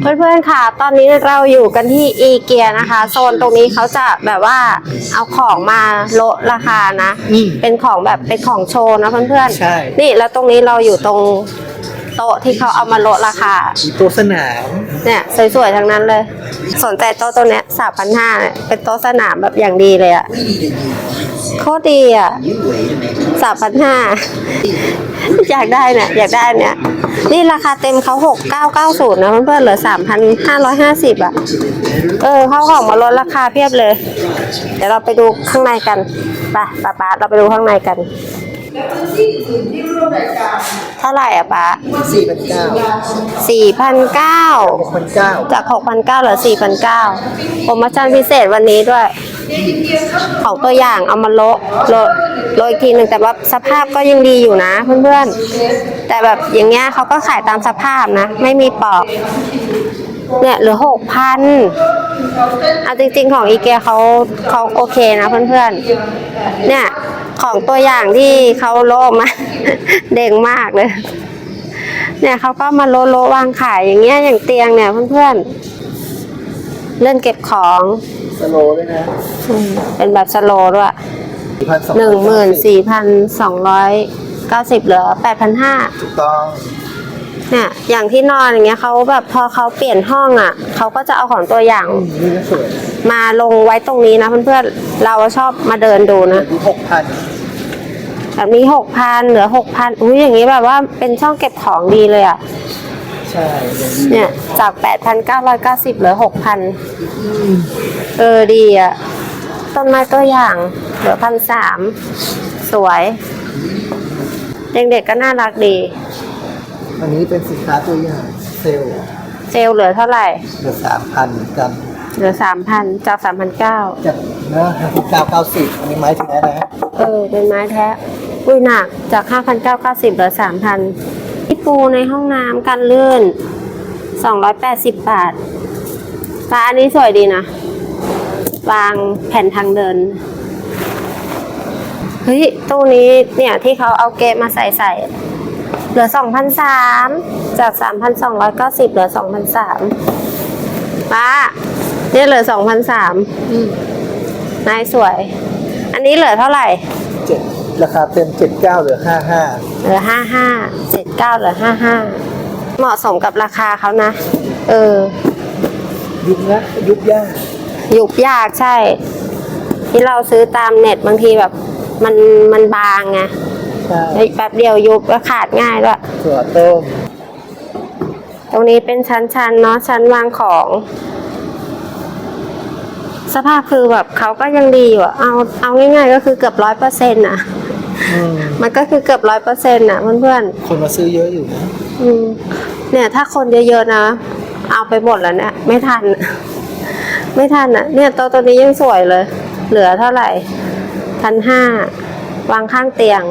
เพื่อนๆค่ะ ตอนนี้เราอยู่กันที่อีเกียนะคะ โซนตรงนี้เขาจะแบบว่าเอาของมาลดราคานะ อืม เป็นของแบบเป็นของโชว์นะเพื่อนๆใช่นี่แล้วตรงนี้เราอยู่ตรงโต๊ะที่เขาเอามาลดราคา มีโต๊ะสนามเนี่ยสวยๆทั้งนั้นเลย สนใจโต๊ะตัวเนี้ยสามพันห้าเนี่ยเป็นโต๊ะสนามแบบอย่างดีเลยอะ โคตรดีอะสามพันห้าอยากได้เนี่ยอยากได้เนี่ย นี่ราคาเต็มเขาหกเก้าเก้าศูนย์นะเพื่อนๆเหลือสามพันห้าร้อยห้าสิบอะเออเขาของมาลดราคาเพียบเลย เดี๋ยวเราไปดูข้างในกันไปป้าป๊าเราไปดูข้างในกันเท่าไหร่อะป๊าสี่พันเก้าสี่พันเก้าหกพันเก้าจาก6,900เหลือ4,900โปรโมชั่นพิเศษวันนี้ด้วย ของตัวอย่างเอามาโละโละโละอีกทีหนึ่งแต่ว่าสภาพก็ยังดีอยู่นะเพื่อนๆ แต่แบบอย่างเงี้ยเขาก็ขายตามสภาพนะ ไม่มีปอกเนี่ยหลือ6,000เอาจริง ๆ ของอีเกียเขาเขาโอเคนะเพื่อนๆ เนี่ยของตัวอย่างที่เขาโลมา เด้งมากเลย เนี่ยเขาก็มาโลโลวางขายอย่างเงี้ยอย่างเตียงเนี่ยเพื่อนๆ เล่นเก็บของ สโลว์ด้วยนะอืมเป็นแบบสโลว์ด้วยสี่พันสองหนึ่งหมื่นสี่พันสองร้อยเก้าสิบเหลือแปดพันห้า ถูกต้อง เนี่ย อย่างที่นอนอย่างเงี้ยเขาแบบพอเขาเปลี่ยนห้องอะ เขาก็จะเอาของตัวอย่างอืมนี่ก็สวยมาลงไว้ตรงนี้นะเพื่อนๆ เราชอบมาเดินดูนะดูหกพันแบบนี้หกพันเหลือหกพันอุ้ยอย่างนี้แบบว่าเป็นช่องเก็บของดีเลยอะ ใช่อย่างนี้เนี่ยจาก 8,990เหลือ 6,000เออดีอะ ต้นไม้ตัวอย่างเหลือพันสามสวย เด็กๆก็น่ารักดี อันนี้เป็นสินค้าตัวอย่างเซลล์เซลล์เหลือเท่าไหร่ เหลือสามพันกันเหลือ3,000จาก3,900จากนะหกเก้าเก้าสิบอันนี้ไม้แท้นะเออเป็นไม้แท้อุ้ยหนักจาก5,990เหลือ3,000 ที่ปูในห้องน้ำกันลื่น 280 บาทร้านอันนี้สวยดีนะ วางแผ่นทางเดิน เฮ้ย ตู้นี้เนี่ยที่เขาเอาเกะมาใส่ใส่ เหลือ 2,003จาก 3,290 เหลือ 2,003ป้าเนี่ยเหลือ 2,003นายสวย อันนี้เหลือเท่าไหร่เจ็ด ราคาเต็มเจ็ดเก้าเหลือห้าห้าเหลือห้าห้าเจ็ดเก้าเหลือห้าห้าเหมาะสมกับราคาเขานะ เออ ยุบนะยุบยากยุบยากใช่ ที่เราซื้อตามเน็ตบางทีแบบมันมันบางไงใช่แป๊บเดียวยุบก็ขาดง่ายด้วยถั่วต้มตรงนี้เป็นชั้นๆเนาะชั้นวางของ สภาพคือแบบเขาก็ยังดีอยู่อะเอาเอาง่ายๆก็คือเกือบร้อยเปอร์เซ็นต์ะอืม มันก็คือเกือบร้อยเปอร์เซ็นต์ะเพื่อนๆ คนมาซื้อเยอะอยู่นะอืมเนี่ยถ้าคนเยอะๆนะ เอาไปหมดแล้วเนี่ยไม่ทัน ไม่ทันอะ เนี่ยโตัวตัวนี้ยังสวยเลย เหลือเท่าไหร่พันห้าวางข้างเตียง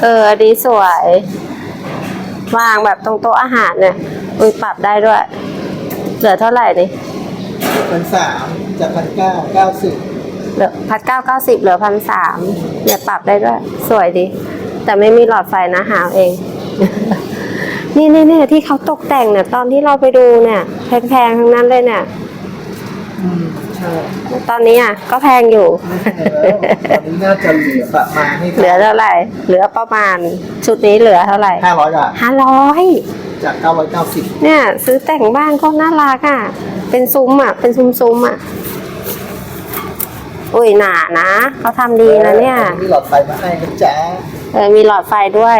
เอออันนี้สวย วางแบบตรงโต๊ะอาหารเนี่ยอุ้ยปรับได้ด้วย เหลือเท่าไหร่นี่พันสามจากพันเก้าเก้าสิบ เหลือพันเก้าเก้าสิบเหลือพันสามเนี่ยปรับได้ด้วย สวยดี แต่ไม่มีหลอดไฟนะหาเอาเองนี่นี่นี่ที่เขาตกแต่งเนี่ย ตอนที่เราไปดูเนี่ยแพงๆทั้งนั้นเลยเนี่ยอืมใช่ตอนนี้อะก็แพงอยู่ตอนนี้น่าจะเหลือประมาณให้เหลือเท่าไหร่ เหลือประมาณชุดนี้เหลือเท่าไหร่ห้าร้อยบาทห้าร้อยจากเก้าร้อยเก้าสิบเนี่ย ซื้อแต่งบ้านก็น่ารักอะ เป็นซุ้มอะ เป็นซุ้มๆอะ อุ้ยหนานะเขาทำดีนะเนี่ย มีหลอดไฟมาให้นะจ๊ะเออมีหลอดไฟด้วย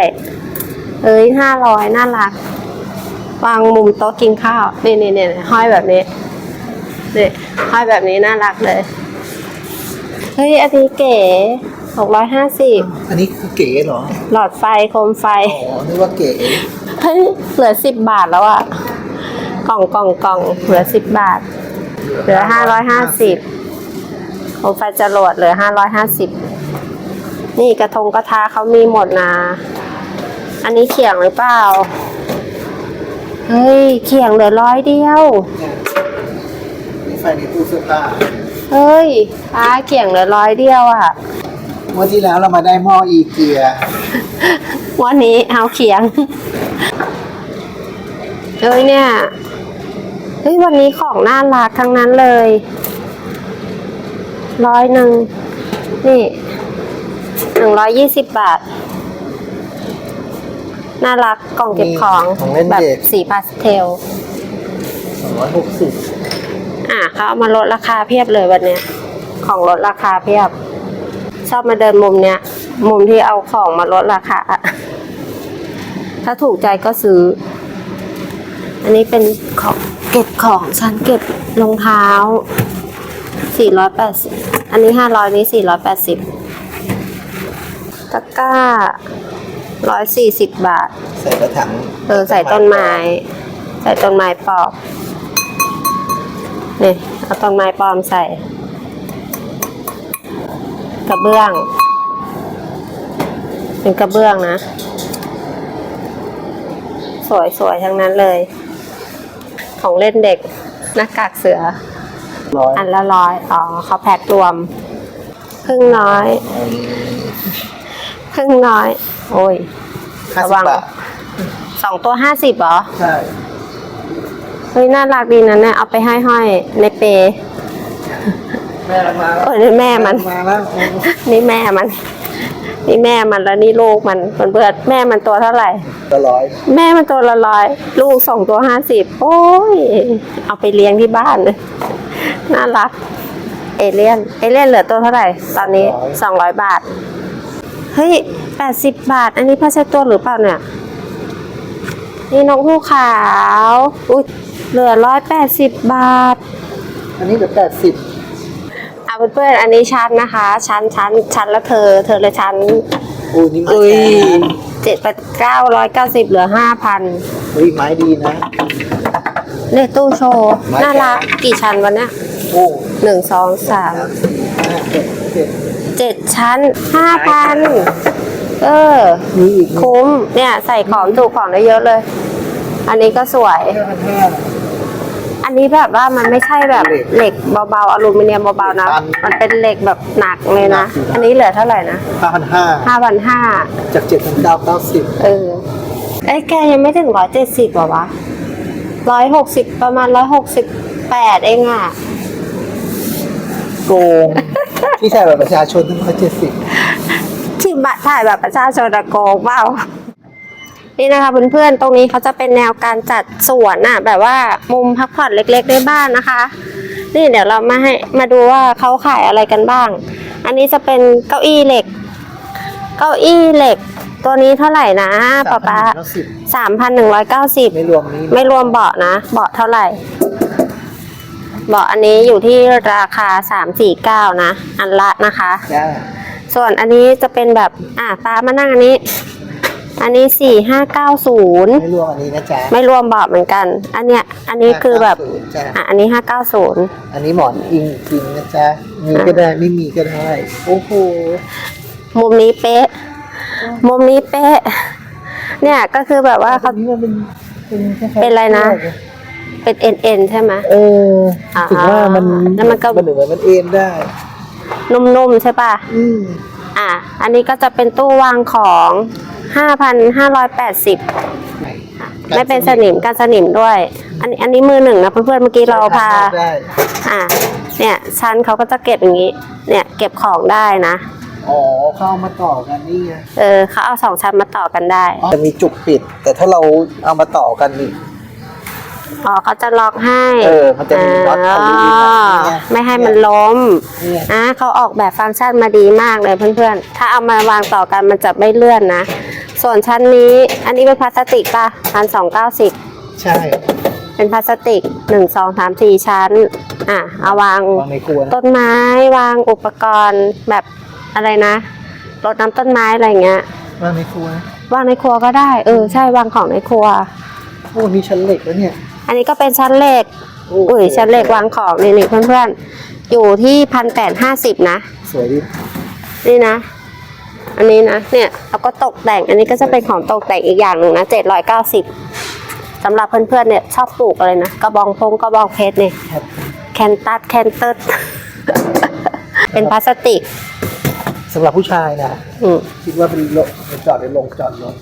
เอ้ยห้าร้อยน่ารักวางมุมโต๊ะกินข้าวนี่นี่นี่ห้อยแบบนี้นี่ห้อยแบบนี้น่ารักเลย เฮ้ยอันนี้เก๋หกร้อยห้าสิบอันนี้คือเก๋เหรอ หลอดไฟโคมไฟ อ๋อ นึกว่าเก๋ เฮ้ยเหลือสิบบาทแล้วอะกล่องกล่องกล่องเหลือสิบบาท เหลือห้าร้อยห้าสิบโค มไฟจรวดเหลือห้าร้อยห้าสิบนี่กระทงกระทะเขามีหมดนะ อันนี้เขียงหรือเปล่า เฮ้ย เขียงเหลือร้อยเดียวนี่ไฟในตู้เสื้อผ้าเฮ้ยป้าเขียงเหลือร้อยเดียวอะ่ะเมื่อที่แล้วเรามาได้หม้ออีเกีย วันนี้เอาเขียงเอ้ยเนี่ย เฮ้ยวันนี้ของน่ารักทั้งนั้นเลย ร้อยหนึ่งนี่หนึ่งร้อยยี่สิบบาท น่ารักกล่องเก็บของมีของเล่นแบบเด็ก สีพาสเทล สองร้อยหกสิบอะเขาเอามาลดราคาเพียบเลยวันเนี้ย ของลดราคาเพียบ ชอบมาเดินมุมเนี้ย มุมที่เอาของมาลดราคา ถ้าถูกใจก็ซื้อ อันนี้เป็นของเก็บของฉันเก็บรองเท้า 480อันนี้500นี้480ตะกร้า140บาท ใส่กระถางเออใส่ต้นไม้ ใส่ต้นไม้ปลอบนี่เอาต้นไม้ปลอมใส่ กระเบื้อง เป็นกระเบื้องนะ สวยสวยๆทั้งนั้นเลย ของเล่นเด็กหน้ากากเสือ ร้อยอันละร้อยอ๋อเขาแพ็ครวมพึ่งน้อยพึ่งน้อย โอ้ยห้าระสิวับงบาทสองตัวห้าสิบเหรอ ใช่เฮ้ยน่ารักดีนะเนี่ยเอาไปให้ห้อยในเปแม่มาเออนี่แม่มันมาแล้วนี่แม่มัน นี่แม่มันแล้วนี่ลูกมันมันเบิดแม่มันตัวเท่าไหร่ก็ร้อยแม่มันตัวละร้อยลูกสองตัวห้าสิบโอ้ยเอาไปเลี้ยงที่บ้านเลย น่ารัก เอเลี่ยน เอเลี่ยนเหลือตัวเท่าไหร่ ตอนนี้สองร้อยบาท เฮ้ยแปดสิบบาท อันนี้ผ้าเช็ดตัวหรือเปล่าเนี่ย นี่นกฮูกขาว อุ้ยเหลือร้อยแปดสิบบาท อันนี้เหลือแปดสิบอะเพื่อนๆอันนี้ชั้นนะคะ ชั้นชั้นชั้นละเธอ เธอละชั้นอุ้ยนี่ไม้อุ้ยแข็งเจ็ดแปดเก้าร้อยเก้าสิบเหลือห้าพันอุ้ยไม้ดีนะ เลขตู้โชว์ไม้น่ารักแข็งกี่ชั้นวันเนี้ยโอ้หนึ่งสองสามห้าเจ็ดเจ็ดเจ็ดชั้นห้าพันเออมีอีกคุ้มเนี่ยใส่ของถูกของได้เยอะเลย อันนี้ก็สวยห้าพันห้าอันนี้แบบว่ามันไม่ใช่แบบเหล็กเบาๆอลูมิเนียมเบาๆนะ มันเป็นเหล็กแบบหนักเลยนะ อันนี้เหลือเท่าไหร่นะห้าพันห้าห้าพันห้าจากเจ็ดพันเก้าเก้าสิบเออไอ้ยแกยังไม่ถึงร้อยเจ็ดสิบหรอวะ ร้อยหกสิบประมาณร้อยหกสิบแปดเองอะ โกงที่ใส่แบบประชาชนทั้งร้อยเจ็ดสิบที่บัตรถ่ายแบบประชาชนอะโกงเปล่า นี่นะคะเพื่อนๆ ตรงนี้เขาจะเป็นแนวการจัดสวนน่ะแบบว่ามุมพักผ่อนเล็กๆในบ้านนะคะ นี่เดี๋ยวเรามาให้มาดูว่าเขาขายอะไรกันบ้าง อันนี้จะเป็นเก้าอี้เหล็ก เก้าอี้เหล็ก ตัวนี้เท่าไหร่นะป๊าป๊าเก้าสิบสามพันหนึ่งร้อยเก้าสิบไม่รวมนี้ไม่รวมเบาะนะ เบาะเท่าไหร่ เบาะอันนี้อยู่ที่ราคาสามสี่เก้านะ อันละนะคะจ้าส่วนอันนี้จะเป็นแบบอะป้ามานั่งอันนี้ อันนี้สี่ห้าเก้าศูนย์ไม่รวมอันนี้นะจ๊ะไม่รวมเบาะเหมือนกัน อันเนี้ยอันนี้คือแบบ590จ้ะอะอันนี้ห้าเก้าศูนย์อันนี้หมอนอิงจริงนะจ๊ะมีก็ได้ไม่มีก็ได้โอ้โหมุมนี้เป๊ะ มุมนี้เป๊ะ เนี่ยก็คือแบบว่าอัเขานนี้มันเป็นเป็นคล้ายๆเป็นอะไรนะ เป็นเอ็นเอ็นใช่ไหมเอออ่าถึงว่ามันแล้วมันก็มันเหมือนมันเอ็นได้ นุ่มๆใช่ป่ะ อืมอะ อันนี้ก็จะเป็นตู้วางของห้าพันห้าร้อยแปดสิบไม่เป็นสนิมกันสนิมด้วย อันนี้อันนี้มือหนึ่งนะเพื่อนๆเมื่อกี้เราพาได้อ่าเนี่ยชั้นเขาก็จะเก็บอย่างนี้ เนี่ยเก็บของได้นะ อ๋อเข้ามาต่อกันนี่ไงเออเขาเอาสองชั้นมาต่อกันได้ จะมีจุกปิด แต่ถ้าเราเอามาต่อกันนี่ อ๋อเขาจะล็อกให้เออมันจะมีน็อตทะลุแบบนี้ไง ไม่ให้มันล้มเนี่ยอะเขาออกแบบฟังก์ชันมาดีมากเลยเพื่อนๆ ถ้าเอามาวางต่อกันมันจะไม่เลื่อนนะ ส่วนชั้นนี้ อันนี้เป็นพลาสติกป่ะพันสองเก้าสิบใช่เป็นพลาสติกหนึ่งสองสามสี่ชั้น อะเอาวางวางในครัวนะต้นไม้วางอุปกรณ์แบบ อะไรนะรดน้ำต้นไม้อะไรเงี้ย วางในครัวนะวางในครัวก็ได้ เออใช่วางของในครัว โอ้มีชั้นเหล็กแล้วเนี่ยอันนี้ก็เป็นชั้นเหล็ก โอ้อุ้ยชั้นเหล็กวางของนี่นี่เพื่อนๆ อยู่ที่พันแปดห้าสิบนะ สวยดีนี่นะ อันนี้นะ เนี่ยเราก็ตกแต่ง อันนี้ก็จะเป็นของตกแต่งอีกอย่างหนึ่งนะเจ็ดร้อยเก้าสิบสำหรับเพื่อนๆ เนี่ยชอบปลูกอะไรนะ กระบองพงกระบองเพชรเนี่ยครับแคนตัสแคนเติร์ เป็นพลาสติก สำหรับผู้ชายนะอืมคิดว่าเป็นโลงจอดในโรงจอดรถ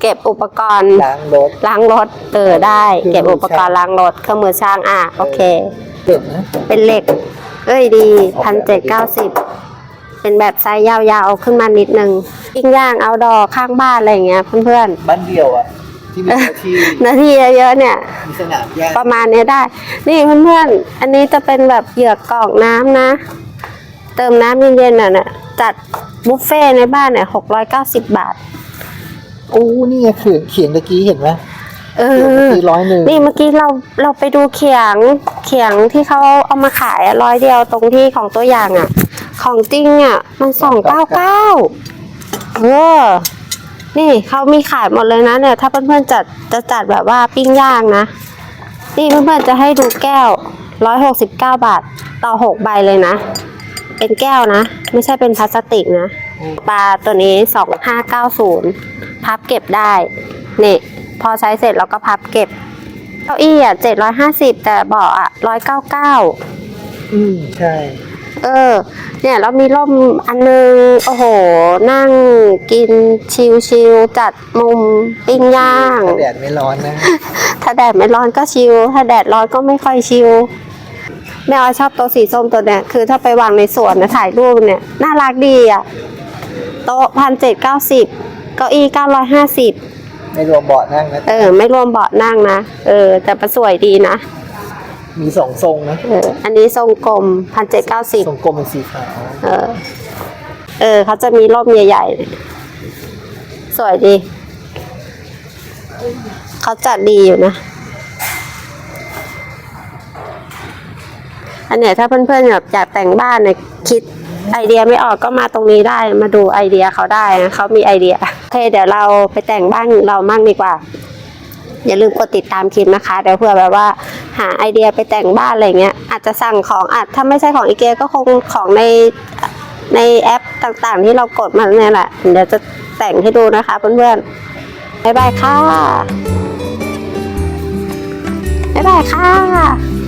แเก็บอุปกรณ์ล้างรถ ล้างรถเออได้ เครื่องเก็บมืออุปกรณ์ล้างรถเครื่องมือช่างอะโอเค เด็ดนะ เป็นเหล็ก เอ้ยดีอพัอกนแบบเจ็ดเก้าสิบ เป็นแบบไซส์ยาวๆขึ้นมานิดนึงปิ้งย่างเอาดอข้างบ้านอะไรอย่างเงี้ยเพื่อนบ้านเดียวอะ ที่มีเจ้าที่ๆหน้าที่เยอะๆเนี่ย มีสนามหญ้าประมาณนี้ได้ นี่เพื่อนๆ อันนี้จะเป็นแบบเหยือกกรอกน้ำนะ เติมน้ำเย็นๆน่ะน่ะจัดบุฟเฟ่ต์ในบ้านเนี่ยหกร้อยเก้าสิบบาท โอ้ นี่ไงเขียงเขียงตะกี้เห็นไหมเอเขียงเมื่ออกี้ร้อยหนึ่งนี่เมื่อกี้เราเราไปดูเขียงเขียงที่เขาเอามาขายอะร้อยเดียวตรงที่ของตัวอย่างอะของจริงอะมันสองเก้าเก้าเออนี่เขามีขายหมดเลยนะเนี่ย ถ้าเพื่อนๆจัดจะจัดแบบว่าปิ้งย่างนะ นี่เพื่อนๆจะให้ดูแก้วร้อยหกสิบเก้าบาทต่อหกใบเลยนะ เป็นแก้วนะ ไม่ใช่เป็นพลาสติกนะ ปลาตัวนี้สองห้าเก้าศูนย์พับเก็บได้นี่พอใช้เสร็จเราก็พับเก็บ เก้าอี้อะเจ็ดร้อยห้าสิบแต่เบาะอะร้อยเก้าเก้าอืมใช่ เออ เนี่ยเรามีร่มอันนึง โอ้โห นั่งกินชิลๆจัดมุมปิ้งย่าง ถ้าแดดไม่ร้อนนะ ถ้าแดดไม่ร้อนก็ชิลถ้าแดดร้อนก็ไม่ค่อยชิล แม่ออยชอบโต๊ะสีส้มตัวเนี้ยคือถ้าไปวางในสวนนะถ่ายรูปเนี่ยน่ารักดีอะโต๊ะพันเจ็ดเก้าสิบเก้าอี้เก้าร้อยห้าสิบไม่รวมเบาะนั่งนะเออ ไม่รวมเบาะนั่งนะเออ แต่ประสวยดีนะมีสองทรงนะเอออันนี้ทรงกลมพันเจ็ดเก้าสิบทรงกลมเป็นสีขาวเออ เออเขาจะมีร่มใหญ่ๆเนี่ยสวยดีเขาจัดดีอยู่นะ อันเนี้ยถ้าเพื่อนๆแบบอยากแต่งบ้านเนี่ยคิดไอเดียไม่ออกก็มาตรงนี้ได้มาดูไอเดียเขาได้นะเขามีไอเดียโอเคเดี๋ยวเราไปแต่งบ้านเรามั่งดีกว่า อย่าลืมกดติดตามคลิปนะคะ เดี๋ยวเผื่อแบบว่าหาไอเดียไปแต่งบ้านอะไรเงี้ยอาจจะสั่งของอาจถ้าไม่ใช่ของอีเกียก็คงของในในแอปต่างๆ ที่เรากดมาเนี่ยแหละเดี๋ยวจะแต่งให้ดูนะคะเพื่อนๆบ๊ายบายค่ะบ๊ายบายค่ะ